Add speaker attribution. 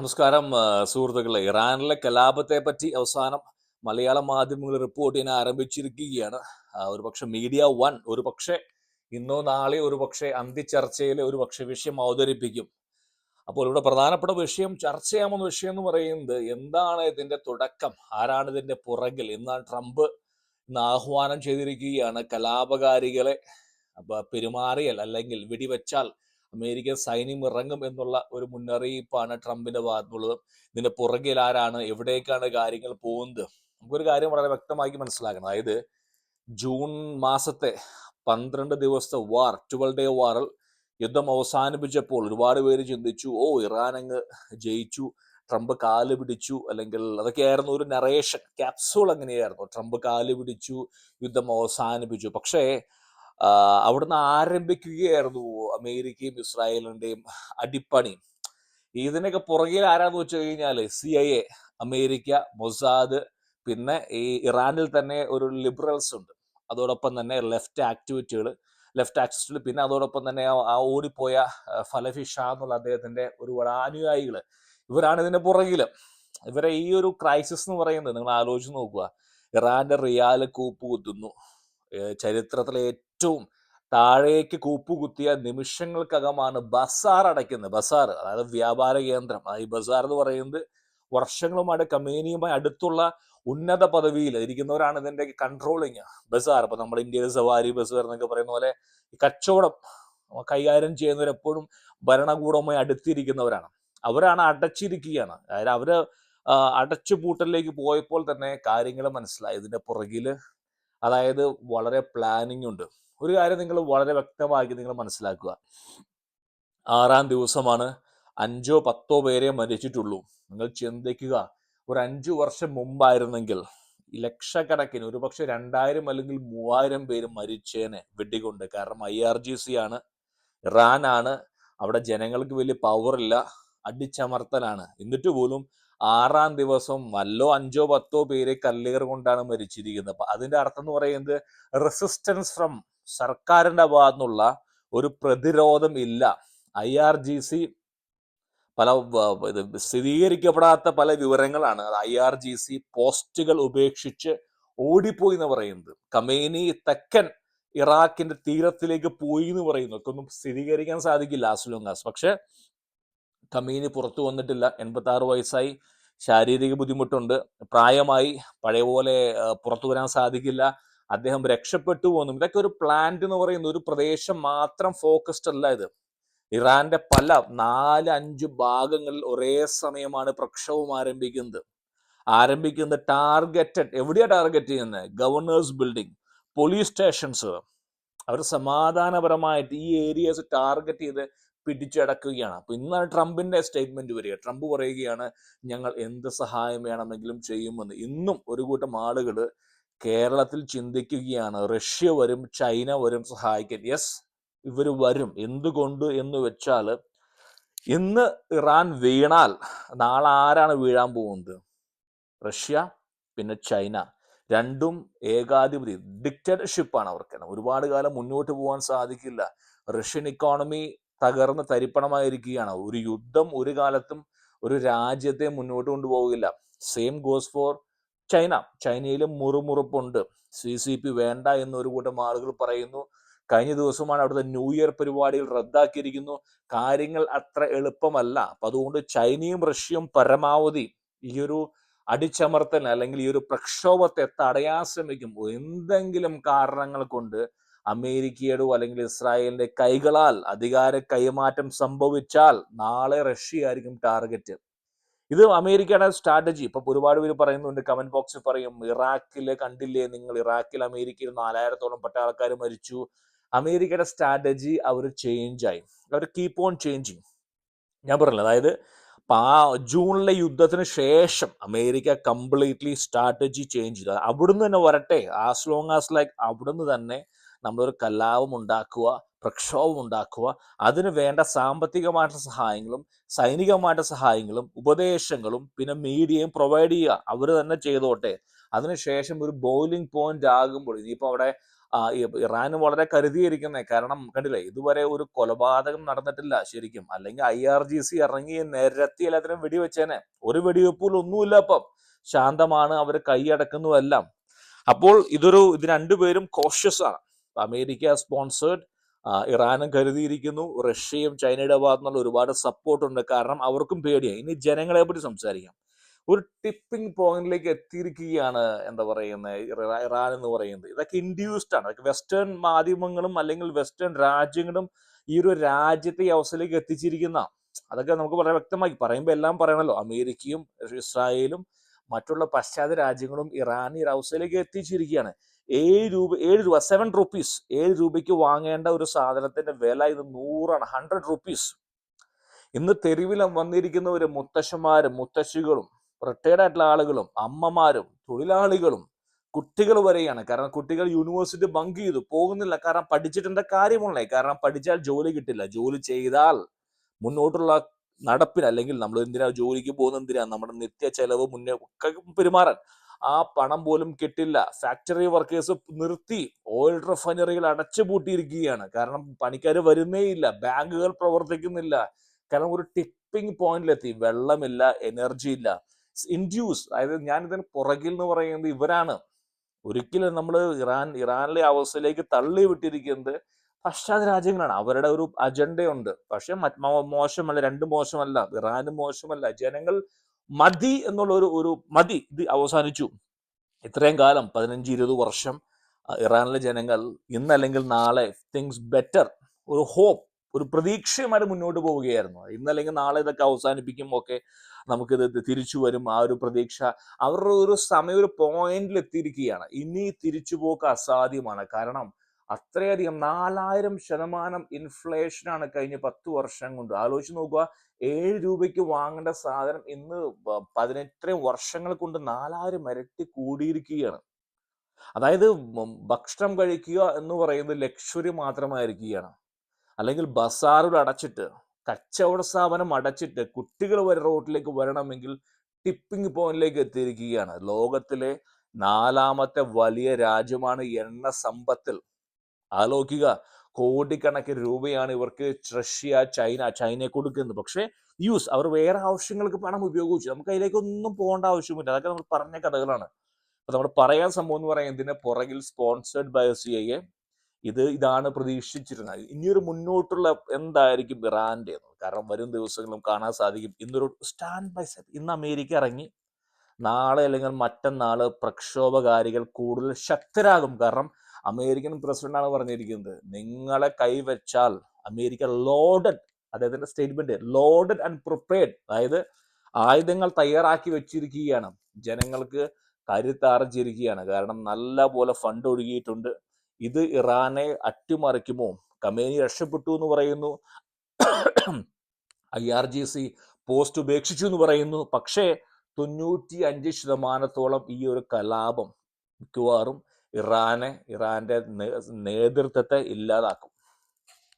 Speaker 1: നമസ്കാരം സുഹൃത്തുക്കളെ. ഇറാനിലെ കലാപത്തെ പറ്റി അവസാനം മലയാള മാധ്യമങ്ങൾ റിപ്പോർട്ട് ചെയ്യാൻ ആരംഭിച്ചിരിക്കുകയാണ്. ഒരു ഒരുപക്ഷെ മീഡിയ വൺ ഒരുപക്ഷെ ഇന്നോ നാളെ ഒരുപക്ഷെ അന്ത്യചർച്ചയിൽ ഒരുപക്ഷെ വിഷയം അവതരിപ്പിക്കും. അപ്പോൾ ഇവിടെ പ്രധാനപ്പെട്ട വിഷയം ചർച്ച ചെയ്യാമെന്ന വിഷയം എന്ന് പറയുന്നത് എന്താണ് ഇതിന്റെ തുടക്കം? ആരാണ് ഇതിന്റെ പുറകിൽ? എന്നാണ് ട്രംപ് ഇന്ന് ആഹ്വാനം ചെയ്തിരിക്കുകയാണ് കലാപകാരികളെ. പെരുമാറിയാൽ അല്ലെങ്കിൽ വെടിവെച്ചാൽ അമേരിക്കൻ സൈന്യം ഇറങ്ങും എന്നുള്ള ഒരു മുന്നറിയിപ്പാണ് ട്രംപിന്റെ ഭാഗത്തുള്ളത്. ഇതിന്റെ പുറകിൽ ആരാണ് എവിടേക്കാണ് കാര്യങ്ങൾ പോകുന്നത്? നമുക്കൊരു കാര്യം വളരെ വ്യക്തമാക്കി മനസ്സിലാക്കണം. അതായത് ജൂൺ മാസത്തെ പന്ത്രണ്ട് ദിവസത്തെ വാർ ട്വൽവ് ഡേ വാറിൽ യുദ്ധം അവസാനിപ്പിച്ചപ്പോൾ ഒരുപാട് പേര് ചിന്തിച്ചു ഓ ഇറാൻ അങ്ങ് ജയിച്ചു ട്രംപ് കാൽ പിടിച്ചു അല്ലെങ്കിൽ അതൊക്കെയായിരുന്നു ഒരു നറേഷൻ ക്യാപ്സൂൾ അങ്ങനെയായിരുന്നു. ട്രംപ് കാൽ പിടിച്ചു യുദ്ധം അവസാനിപ്പിച്ചു. പക്ഷേ അവിടുന്ന് ആരംഭിക്കുകയായിരുന്നു അമേരിക്കയും ഇസ്രായേലിന്റെയും അടിപ്പണി. ഇതിനൊക്കെ പുറകിൽ ആരാന്ന് വെച്ച് കഴിഞ്ഞാൽ C I A America Mossad പിന്നെ ഈ ഇറാനിൽ തന്നെ ഒരു ലിബറൽസ് ഉണ്ട്. അതോടൊപ്പം തന്നെ ലെഫ്റ്റ് ആക്ടിവിറ്റികൾ ലെഫ്റ്റ് ആക്സിസ്റ്റിൽ പിന്നെ അതോടൊപ്പം തന്നെ ആ ഓടിപ്പോയ ഫലഫി ഷാ എന്നുള്ള അദ്ദേഹത്തിന്റെ ഒരുപാട് അനുയായികൾ. ഇവരാണ് ഇതിന്റെ പുറകിൽ ഇവരെ ഈ ഒരു ക്രൈസിസ് എന്ന് പറയുന്നത് നിങ്ങൾ ആലോചിച്ച് നോക്കുക. ഇറാന്റെ റിയാൽ കൂപ്പുകുത്തുന്നു ഏഹ് ചരിത്രത്തിലെ ഏറ്റവും താഴേക്ക് കൂപ്പുകുത്തിയ നിമിഷങ്ങൾക്കകമാണ് ബസാർ അടയ്ക്കുന്നത്. ബസാർ അതായത് വ്യാപാര കേന്ദ്രം. ഈ ബസാർ എന്ന് പറയുന്നത് വർഷങ്ങളുമായിട്ട് കമ്പനിയുമായി അടുത്തുള്ള ഉന്നത പദവിയിൽ ഇരിക്കുന്നവരാണ് ഇതിന്റെ കൺട്രോളിങ് ബസാർ ഇപ്പൊ നമ്മുടെ ഇന്ത്യയിലെ സവാരി ബസാർ എന്നൊക്കെ പറയുന്ന പോലെ കച്ചവടം കൈകാര്യം ചെയ്യുന്നവരെപ്പോഴും ഭരണകൂടവുമായി അടുത്തിരിക്കുന്നവരാണ്. അവരാണ് അടച്ചിരിക്കുകയാണ്. അതായത് അവർ അടച്ചുപൂട്ടലിലേക്ക് പോയപ്പോൾ തന്നെ കാര്യങ്ങൾ മനസ്സിലായി. ഇതിന്റെ പുറകിൽ അതായത് വളരെ പ്ലാനിങ് ഉണ്ട്. ഒരു കാര്യം നിങ്ങൾ വളരെ വ്യക്തമാക്കി നിങ്ങൾ മനസ്സിലാക്കുക. ആറാം ദിവസമാണ്. അഞ്ചോ പത്തോ പേരെ മരിച്ചിട്ടുള്ളൂ. നിങ്ങൾ ചിന്തിക്കുക. ഒരു അഞ്ചു വർഷം മുമ്പായിരുന്നെങ്കിൽ ലക്ഷക്കണക്കിന് ഒരുപക്ഷെ രണ്ടായിരം അല്ലെങ്കിൽ മൂവായിരം പേര് മരിച്ചേനെ വെടികൊണ്ട്. കാരണം ഐ ആർ ജി സി ആണ്. ഇറാനാണ് അവിടെ ജനങ്ങൾക്ക് വലിയ പവറില്ല അടിച്ചമർത്തലാണ്. എന്നിട്ട് പോലും ആറാം ദിവസം വല്ലോ അഞ്ചോ പത്തോ പേര് കല്ലേറ് കൊണ്ടാണ് മരിച്ചിരിക്കുന്നത്. അപ്പൊ അതിന്റെ അർത്ഥം എന്ന് പറയുന്നത് റെസിസ്റ്റൻസ് ഫ്രം സർക്കാരിന്റെ ഭാഗത്തുനിന്നുള്ള ഒരു പ്രതിരോധം ഇല്ല. ഐ ആർ ജി സി പല ഇത് സ്ഥിരീകരിക്കപ്പെടാത്ത പല വിവരങ്ങളാണ്. ഐ ആർ ജി സി പോസ്റ്റുകൾ ഉപേക്ഷിച്ച് ഓടിപ്പോയി എന്ന് പറയുന്നത്. കമേനി തെക്കൻ ഇറാഖിന്റെ തീരത്തിലേക്ക് പോയി എന്ന് പറയുന്നു ഒന്നും സ്ഥിരീകരിക്കാൻ സാധിക്കില്ല ആസ്ലോങ്കാസ് പക്ഷെ കമീനി പുറത്തു വന്നിട്ടില്ല. എൺപത്തി വയസ്സായി. ശാരീരിക ബുദ്ധിമുട്ടുണ്ട്. പ്രായമായി പഴയ പോലെ പുറത്തു വരാൻ സാധിക്കില്ല. അദ്ദേഹം രക്ഷപ്പെട്ടു പോകുന്നു ഇതൊക്കെ ഒരു പ്ലാന്റ് എന്ന് പറയുന്ന ഒരു പ്രദേശം മാത്രം ഫോക്കസ്ഡ് അല്ല ഇത്. ഇറാന്റെ പല നാല് അഞ്ച് ഭാഗങ്ങളിൽ ഒരേ സമയമാണ് പ്രക്ഷോഭം ആരംഭിക്കുന്നത്. ആരംഭിക്കുന്നത് ടാർഗറ്റഡ് എവിടെയാണ് ടാർഗറ്റ് ചെയ്യുന്നത്? ഗവർണേഴ്സ് ബിൽഡിംഗ് പോലീസ് സ്റ്റേഷൻസ് അവർ സമാധാനപരമായിട്ട് ഈ ഏരിയസ് ടാർഗറ്റ് ചെയ്ത് പിടിച്ചടക്കുകയാണ്. അപ്പൊ ഇന്നാണ് ട്രംപിന്റെ സ്റ്റേറ്റ്മെന്റ് വരിക. ട്രംപ് പറയുകയാണ് ഞങ്ങൾ എന്ത് സഹായം വേണമെങ്കിലും ചെയ്യുമെന്ന്. ഇന്നും ഒരു കൂട്ടം ആളുകൾ കേരളത്തിൽ ചിന്തിക്കുകയാണ് റഷ്യ വരും ചൈന വരും സഹായിക്കാൻ. യെസ് ഇവർ വരും. എന്തുകൊണ്ട് എന്ന് വെച്ചാൽ ഇന്ന് ഇറാൻ വീണാൽ നാളെ ആരാണ് വീഴാൻ പോകുന്നത്? റഷ്യ പിന്നെ ചൈന. രണ്ടും ഏകാധിപതി. ഡിക്റ്റേറ്റർഷിപ്പാണ് അവർക്ക് ഒരുപാട് കാലം മുന്നോട്ട് പോകാൻ സാധിക്കില്ല. റഷ്യൻ ഇക്കോണമി തകർന്ന് തരിപ്പണമായിരിക്കുകയാണ്. ഒരു യുദ്ധം ഒരു കാലത്തും ഒരു രാജ്യത്തെ മുന്നോട്ട് കൊണ്ടുപോകില്ല. സെയിം ഗോസ് ഫോർ ചൈന ചൈനയിലും മുറുമുറുപ്പുണ്ട്. സി സി പി വേണ്ട എന്ന് ഒരു കൂട്ടം ആളുകൾ പറയുന്നു. കഴിഞ്ഞ ദിവസമാണ് അവിടുത്തെ ന്യൂ ഇയർ പരിപാടികൾ റദ്ദാക്കിയിരിക്കുന്നു. കാര്യങ്ങൾ അത്ര എളുപ്പമല്ല. അപ്പൊ അതുകൊണ്ട് ചൈനയും റഷ്യയും പരമാവധി ഈ ഒരു അടിച്ചമർത്തൽ അല്ലെങ്കിൽ ഈ ഒരു പ്രക്ഷോഭത്തെ തടയാൻ ശ്രമിക്കും. എന്തെങ്കിലും കാരണങ്ങൾ കൊണ്ട് അമേരിക്കയുടെ അല്ലെങ്കിൽ ഇസ്രായേലിന്റെ കൈകളാൽ അധികാര കൈമാറ്റം സംഭവിച്ചാൽ നാളെ റഷ്യ ആയിരിക്കും ടാർഗറ്റ്. ഇത് അമേരിക്കയുടെ സ്ട്രാറ്റജി. ഇപ്പൊ ഒരുപാട് പേര് പറയുന്നുണ്ട് കമന്റ് ബോക്സിൽ പറയും ഇറാഖിൽ കണ്ടില്ലേ നിങ്ങൾ? ഇറാഖിൽ അമേരിക്കയിൽ നാലായിരത്തോളം പട്ടാളക്കാർ മരിച്ചു. അമേരിക്കയുടെ സ്ട്രാറ്റജി അവർ ചേഞ്ച് ആയി. അവർ കീപ്പ് ഓൺ ചേഞ്ചിങ് ഞാൻ പറഞ്ഞില്ല അതായത് ആ ജൂണിലെ യുദ്ധത്തിന് ശേഷം അമേരിക്ക കംപ്ലീറ്റ്ലി സ്ട്രാറ്റജി ചേഞ്ച് ചെയ്തു. അവിടുന്ന് തന്നെ വരട്ടെ. ആസ് ലോങ് ആസ് ലൈക്ക് അവിടുന്ന് തന്നെ നമ്മളൊരു കലാപം ഉണ്ടാക്കുക പ്രക്ഷോഭം ഉണ്ടാക്കുക. അതിന് വേണ്ട സാമ്പത്തികമായിട്ടുള്ള സഹായങ്ങളും സൈനികമായിട്ടുള്ള സഹായങ്ങളും ഉപദേശങ്ങളും പിന്നെ മീഡിയയും പ്രൊവൈഡ് ചെയ്യുക. അവർ തന്നെ ചെയ്തോട്ടെ. അതിനുശേഷം ഒരു ബോയിലിംഗ് പോയിന്റ് ആകുമ്പോൾ ഇനിയിപ്പോൾ അവിടെ ഇറാൻ വളരെ കരുതിയിരിക്കുന്നത് കാരണം കണ്ടില്ലേ ഇതുവരെ ഒരു കൊലപാതകം നടന്നിട്ടില്ല ശരിക്കും. അല്ലെങ്കിൽ ഐ ആർ ജി സി ഇറങ്ങി നിരത്തി എല്ലാത്തിനും വെടിവെച്ചേനെ. ഒരു വെടിവെപ്പുകൾ ഒന്നുമില്ല അപ്പം ശാന്തമാണ് അവർ കൈയടക്കുന്നു എല്ലാം. അപ്പോൾ ഇതൊരു ഇത് രണ്ടുപേരും കോഷ്യസ് ആണ്. America sponsored. ഇറാനും കരുതിയിരിക്കുന്നു. റഷ്യയും ചൈനയുടെ ഭാഗത്തു നിന്നുള്ള ഒരുപാട് സപ്പോർട്ടുണ്ട് കാരണം അവർക്കും പേടിയാണ് ഇനി ജനങ്ങളെ പറ്റി സംസാരിക്കാം. ഒരു ടിപ്പിംഗ് പോയിന്റിലേക്ക് എത്തിയിരിക്കുകയാണ് എന്താ പറയുന്നത് ഇറാ- ഇറാൻ എന്ന് പറയുന്നത്. ഇതൊക്കെ ഇൻഡ്യൂസ്ഡ് ആണ്. വെസ്റ്റേൺ മാധ്യമങ്ങളും അല്ലെങ്കിൽ വെസ്റ്റേൺ രാജ്യങ്ങളും ഈ ഒരു രാജ്യത്തെ ഈ അവസ്ഥയിലേക്ക് എത്തിച്ചിരിക്കുന്ന അതൊക്കെ നമുക്ക് വളരെ വ്യക്തമായി പറയുമ്പോൾ എല്ലാം പറയണല്ലോ. അമേരിക്കയും ഇസ്രായേലും മറ്റുള്ള പശ്ചാത്തല രാജ്യങ്ങളും ഇറാൻ ഈ ഒരു അവസ്ഥയിലേക്ക് എത്തിച്ചിരിക്കുകയാണ്. ഏഴ് രൂപ ഏഴ് രൂപ സെവൻ റുപ്പീസ് ഏഴ് രൂപയ്ക്ക് വാങ്ങേണ്ട ഒരു സാധനത്തിന്റെ വില ഇത് നൂറാണ് ഹൺഡ്രഡ് റുപ്പീസ് ഇന്ന് തെരുവിൽ വന്നിരിക്കുന്നവര് മുത്തശ്ശന്മാരും മുത്തശ്ശികളും റിട്ടയർഡ് ആയിട്ടുള്ള ആളുകളും അമ്മമാരും തൊഴിലാളികളും കുട്ടികൾ വരെയാണ്. കാരണം കുട്ടികൾ യൂണിവേഴ്സിറ്റി ബങ്ക് ചെയ്തു. പോകുന്നില്ല. കാരണം പഠിച്ചിട്ടുണ്ട് കാര്യമുള്ളേ കാരണം പഠിച്ചാൽ ജോലി കിട്ടില്ല. ജോലി ചെയ്താൽ മുന്നോട്ടുള്ള നടപ്പിന് അല്ലെങ്കിൽ നമ്മൾ എന്തിനാ ജോലിക്ക് പോകുന്ന എന്തിനാ? നമ്മുടെ നിത്യ ചെലവ് മുന്നേ പെരുമാറാൻ. ആ പണം പോലും കിട്ടില്ല. ഫാക്ടറി വർക്കേഴ്സ് നിർത്തി ഓയിൽ റിഫൈനറികൾ അടച്ചുപൂട്ടിയിരിക്കുകയാണ്. കാരണം പണിക്കാർ വരുന്നേയില്ല ബാങ്കുകൾ പ്രവർത്തിക്കുന്നില്ല. കാരണം ഒരു ടിപ്പിംഗ് പോയിന്റിലെത്തി വെള്ളമില്ല എനർജി ഇല്ല. ഇൻഡ്യൂസ് അതായത് ഞാൻ ഇതിന് പുറകിൽ എന്ന് പറയുന്നത് ഇവരാണ്. ഒരിക്കലും നമ്മൾ ഇറാൻ ഇറാനിലെ അവസ്ഥയിലേക്ക് തള്ളി വിട്ടിരിക്കുന്നത് പശ്ചാത്ത രാജ്യങ്ങളാണ്. അവരുടെ ഒരു അജണ്ടയുണ്ട് പക്ഷെ മോശമല്ല രണ്ടും മോശമല്ല. ഇറാനും മോശമല്ല. ജനങ്ങൾ മതി എന്നുള്ള ഒരു ഒരു മതി ഇത് അവസാനിച്ചു. ഇത്രയും കാലം പതിനഞ്ച് ഇരുപത് വർഷം ഇറാനിലെ ജനങ്ങൾ ഇന്നല്ലെങ്കിൽ നാളെ തിങ്സ് ബെറ്റർ ഒരു ഹോപ്പ് ഒരു പ്രതീക്ഷയുമായിട്ട് മുന്നോട്ട് പോവുകയായിരുന്നു. ഇന്നല്ലെങ്കിൽ നാളെ ഇതൊക്കെ അവസാനിപ്പിക്കും ഒക്കെ നമുക്കിത് തിരിച്ചു വരും. ആ ഒരു പ്രതീക്ഷ അവരുടെ ഒരു സമയം ഒരു പോയിന്റിൽ എത്തിയിരിക്കുകയാണ്. ഇനി തിരിച്ചുപോക്ക് അസാധ്യമാണ്. കാരണം അത്രയധികം നാലായിരം ശതമാനം ഇൻഫ്ലേഷനാണ് കഴിഞ്ഞ പത്ത് വർഷം കൊണ്ട്. ആലോചിച്ച് നോക്കുക ഏഴ് രൂപയ്ക്ക് വാങ്ങേണ്ട സാധനം ഇന്ന് പതിനെത്രയും വർഷങ്ങൾ കൊണ്ട് നാലായിരം ഇരട്ടി കൂടിയിരിക്കുകയാണ്. അതായത് ഭക്ഷണം കഴിക്കുക എന്ന് പറയുന്നത് ലക്ഷറി മാത്രമായിരിക്കുകയാണ്. അല്ലെങ്കിൽ ബസാറുകൾ അടച്ചിട്ട് കച്ചവട സ്ഥാപനം അടച്ചിട്ട് കുട്ടികൾ വരെ റോഡിലേക്ക് വരണമെങ്കിൽ ടിപ്പിംഗ് പോയിന്റിലേക്ക് എത്തിയിരിക്കുകയാണ്. ലോകത്തിലെ നാലാമത്തെ വലിയ രാജ്യമാണ് എണ്ണ സമ്പത്തിൽ. ആലോചിക്കുക. കോടിക്കണക്കിന് രൂപയാണ് ഇവർക്ക് റഷ്യ ചൈന ചൈനയെ കൊടുക്കുന്നത്. പക്ഷേ യൂസ് അവർ വേറെ ആവശ്യങ്ങൾക്ക് പണം ഉപയോഗിച്ചു. നമുക്ക് അതിലേക്കൊന്നും പോകേണ്ട ആവശ്യമില്ല. അതൊക്കെ നമ്മൾ പറഞ്ഞ കഥകളാണ്. അപ്പൊ നമ്മൾ പറയാൻ സംഭവം എന്ന് പറയുന്നത് ഇതിന്റെ പുറകിൽ സ്പോൺസേഡ് ബൈ സി ഐ ഇത് ഇതാണ് പ്രതീക്ഷിച്ചിരുന്നത്. ഇനിയൊരു മുന്നോട്ടുള്ള എന്തായിരിക്കും ഇറാന്റെ. കാരണം വരും ദിവസങ്ങളും കാണാൻ സാധിക്കും. ഇന്നൊരു സ്റ്റാൻഡ് ബൈ സെറ്റ് ഇന്ന് അമേരിക്ക ഇറങ്ങി. നാളെ അല്ലെങ്കിൽ മറ്റന്നാൾ പ്രക്ഷോഭകാരികൾ കൂടുതൽ ശക്തരാകും. കാരണം അമേരിക്കൻ പ്രസിഡന്റാണ് പറഞ്ഞിരിക്കുന്നത്. നിങ്ങളെ കൈവച്ചാൽ അമേരിക്ക ലോഡഡ് അദ്ദേഹത്തിന്റെ സ്റ്റേറ്റ്മെന്റ് ലോഡഡ് ആൻഡ് പ്രിപ്പയർഡ് അതായത് ആയുധങ്ങൾ തയ്യാറാക്കി വെച്ചിരിക്കുകയാണ്. ജനങ്ങൾക്ക് കരുത്താർജിരിക്കുകയാണ്. കാരണം നല്ല പോലെ ഫണ്ട് ഒഴുകിയിട്ടുണ്ട്. ഇത് ഇറാനെ അട്ടിമറിക്കുമോ? കമേനി രക്ഷപ്പെട്ടു എന്ന് പറയുന്നു. I R G C post ഉപേക്ഷിച്ചു എന്ന് പറയുന്നു. പക്ഷേ തൊണ്ണൂറ്റി അഞ്ച് ശതമാനത്തോളം ഈ ഒരു കലാപം മിക്കവാറും ഇറാനെ ഇറാന്റെ നേതൃത്വത്തെ ഇല്ലാതാക്കും.